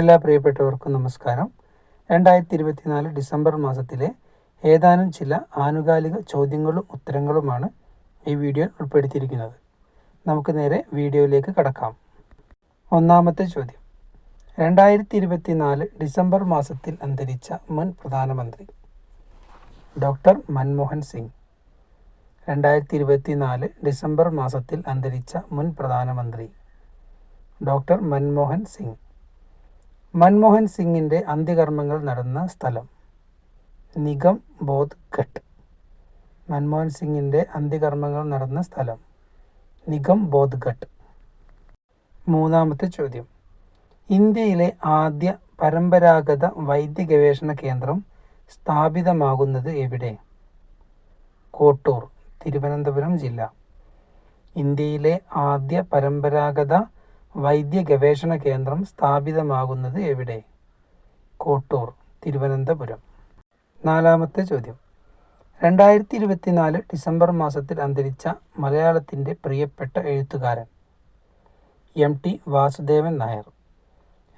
എല്ലാ പ്രിയപ്പെട്ടവർക്കും നമസ്കാരം. രണ്ടായിരത്തി ഇരുപത്തിനാല് ഡിസംബർ മാസത്തിലെ ഏതാനും ചില ആനുകാലിക ചോദ്യങ്ങളും ഉത്തരങ്ങളുമാണ് ഈ വീഡിയോയിൽ ഉൾപ്പെടുത്തിയിരിക്കുന്നത്. നമുക്ക് നേരെ വീഡിയോയിലേക്ക് കടക്കാം. ഒന്നാമത്തെ ചോദ്യം. രണ്ടായിരത്തി ഇരുപത്തിനാല് ഡിസംബർ മാസത്തിൽ അന്തരിച്ച മുൻ പ്രധാനമന്ത്രി ഡോക്ടർ മൻമോഹൻ സിംഗ്. രണ്ടായിരത്തി ഇരുപത്തിനാല് ഡിസംബർ മാസത്തിൽ അന്തരിച്ച മുൻ പ്രധാനമന്ത്രി ഡോക്ടർ മൻമോഹൻ സിംഗ്. മൻമോഹൻ സിംഗിന്റെ അന്ത്യകർമ്മങ്ങൾ നടന്ന സ്ഥലം. നിഗം ബോധ് ഘട്ട്. മൻമോഹൻ സിംഗിന്റെ അന്ത്യകർമ്മങ്ങൾ നടന്ന സ്ഥലം. നിഗം ബോധ് ഘട്ട്. മൂന്നാമത്തെ ചോദ്യം. ഇന്ത്യയിലെ ആദ്യ പരമ്പരാഗത വൈദ്യ ഗവേഷണ കേന്ദ്രം സ്ഥാപിതമാകുന്നത് എവിടെ? കോട്ടൂർ തിരുവനന്തപുരം ജില്ല. ഇന്ത്യയിലെ ആദ്യ പരമ്പരാഗത വൈദ്യ ഗവേഷണ കേന്ദ്രം സ്ഥാപിതമാകുന്നത് എവിടെ? കോട്ടൂർ തിരുവനന്തപുരം. നാലാമത്തെ ചോദ്യം. രണ്ടായിരത്തി ഇരുപത്തിനാല് ഡിസംബർ മാസത്തിൽ അന്തരിച്ച മലയാളത്തിന്റെ പ്രിയപ്പെട്ട എഴുത്തുകാരൻ എം ടി വാസുദേവൻ നായർ.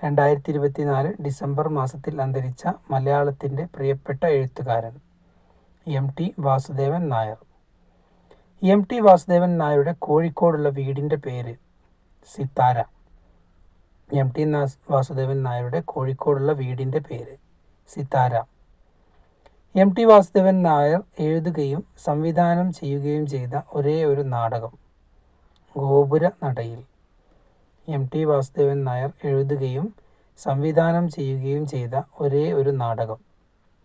രണ്ടായിരത്തി ഇരുപത്തിനാല് ഡിസംബർ മാസത്തിൽ അന്തരിച്ച മലയാളത്തിന്റെ പ്രിയപ്പെട്ട എഴുത്തുകാരൻ M T Vasudevan Nair. M T Vasudevan നായരുടെ കോഴിക്കോടുള്ള വീടിന്റെ പേര് സിത്താര. എം. ടി. വാസുദേവൻ നായരുടെ കോഴിക്കോടുള്ള വീടിന്റെ പേര് സിത്താര. എം. ടി. വാസുദേവൻ നായർ എഴുതുകയും സംവിധാനം ചെയ്യുകയും ചെയ്ത ഒരേ ഒരു നാടകം ഗോപുര നടയിൽ. എം. ടി. വാസുദേവൻ നായർ എഴുതുകയും സംവിധാനം ചെയ്യുകയും ചെയ്ത ഒരേ ഒരു നാടകം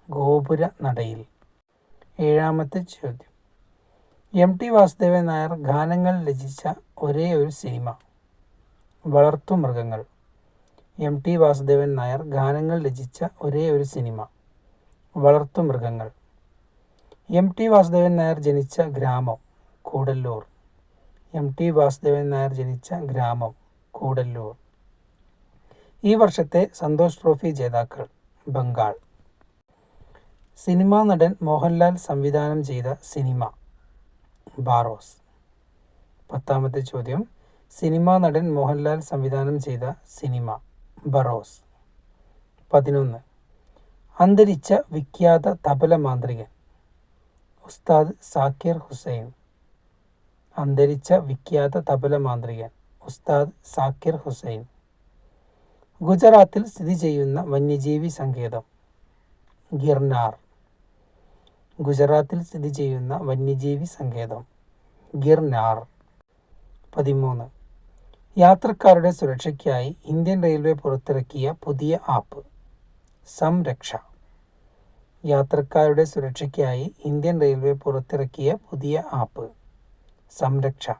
ഗോപുര നടയിൽ. ഏഴാമത്തെ ചോദ്യം. എം. ടി. വാസുദേവൻ നായർ ഗാനങ്ങൾ രചിച്ച ഒരേ ഒരു സിനിമ വളർത്തുമൃഗങ്ങൾ എം ടി വാസുദേവൻ നായർ ഗാനങ്ങൾ രചിച്ച ഒരേ ഒരു സിനിമ വളർത്തുമൃഗങ്ങൾ എം ടി വാസുദേവൻ നായർ ജനിച്ച ഗ്രാമം കൂടല്ലൂർ. എം ടി വാസുദേവൻ നായർ ജനിച്ച ഗ്രാമം കൂടല്ലൂർ. ഈ വർഷത്തെ സന്തോഷ് ട്രോഫി ജേതാക്കൾ ബംഗാൾ. സിനിമാ നടൻ മോഹൻലാൽ സംവിധാനം ചെയ്ത സിനിമ ബാറോസ്. പത്താമത്തെ ചോദ്യം സിനിമാ നടൻ മോഹൻലാൽ സംവിധാനം ചെയ്ത സിനിമ ബറോസ്. പതിനൊന്ന്. അന്തരിച്ച വിഖ്യാത തബല മാന്ത്രികൻ ഉസ്താദ് സാക്കിർ ഹുസൈൻ. അന്തരിച്ച വിഖ്യാത തബല മാന്ത്രികൻ ഉസ്താദ് സാക്കിർ ഹുസൈൻ. ഗുജറാത്തിൽ സ്ഥിതി ചെയ്യുന്ന വന്യജീവി സങ്കേതം ഗിർനാർ. ഗുജറാത്തിൽ സ്ഥിതി ചെയ്യുന്ന വന്യജീവി സങ്കേതം ഗിർനാർ. പതിമൂന്ന്. യാത്രക്കാരുടെ സുരക്ഷയ്ക്കായി ഇന്ത്യൻ റെയിൽവേ പുറത്തിറക്കിയ പുതിയ ആപ്പ് സംരക്ഷ. യാത്രക്കാരുടെ സുരക്ഷയ്ക്കായി ഇന്ത്യൻ റെയിൽവേ പുറത്തിറക്കിയ പുതിയ ആപ്പ് സംരക്ഷ.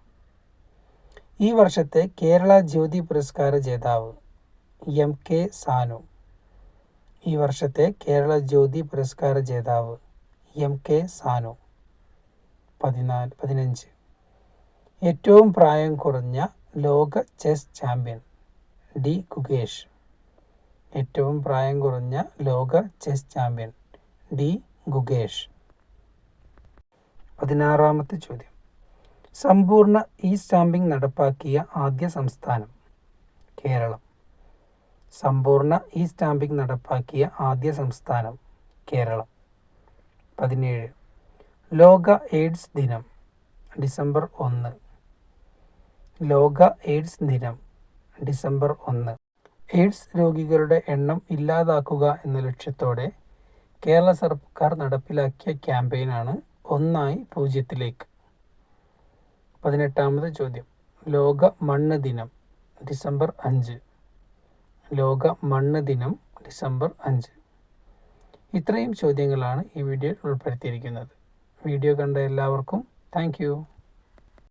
ഈ വർഷത്തെ കേരള ജ്യോതി പുരസ്കാര ജേതാവ് എം കെ സാനു. ഈ വർഷത്തെ കേരള ജ്യോതി പുരസ്കാര ജേതാവ് എം കെ സാനു. പതിനാല് പതിനഞ്ച്. ഏറ്റവും പ്രായം കുറഞ്ഞ ലോക ചെസ് ചാമ്പ്യൻ ഡി കുകേഷ് ഏറ്റവും പ്രായം കുറഞ്ഞ ലോക ചെസ് ചാമ്പ്യൻ ഡി ഗുകേഷ്. പതിനാറാമത്തെ ചോദ്യം. സമ്പൂർണ ഇ സ്റ്റാമ്പിംഗ് നടപ്പാക്കിയ ആദ്യ സംസ്ഥാനം കേരളം. സമ്പൂർണ ഇ സ്റ്റാമ്പിംഗ് നടപ്പാക്കിയ ആദ്യ സംസ്ഥാനം കേരളം. പതിനേഴ്. ലോക എയ്ഡ്സ് ദിനം ഡിസംബർ ഒന്ന്. ലോക എയ്ഡ്സ് ദിനം ഡിസംബർ ഒന്ന്. എയ്ഡ്സ് രോഗികളുടെ എണ്ണം ഇല്ലാതാക്കുക എന്ന ലക്ഷ്യത്തോടെ കേരള സർക്കാർ നടപ്പിലാക്കിയ ക്യാമ്പയിനാണ് ഒന്നായി പൂജ്യത്തിലേക്ക്. പതിനെട്ടാമത് ചോദ്യം. ലോക മണ്ണ് ദിനം ഡിസംബർ അഞ്ച്. ലോക മണ്ണ് ദിനം ഡിസംബർ അഞ്ച്. ഇത്രയും ചോദ്യങ്ങളാണ് ഈ വീഡിയോയിൽ ഉൾപ്പെടുത്തിയിരിക്കുന്നത്. വീഡിയോ കണ്ട എല്ലാവർക്കും താങ്ക്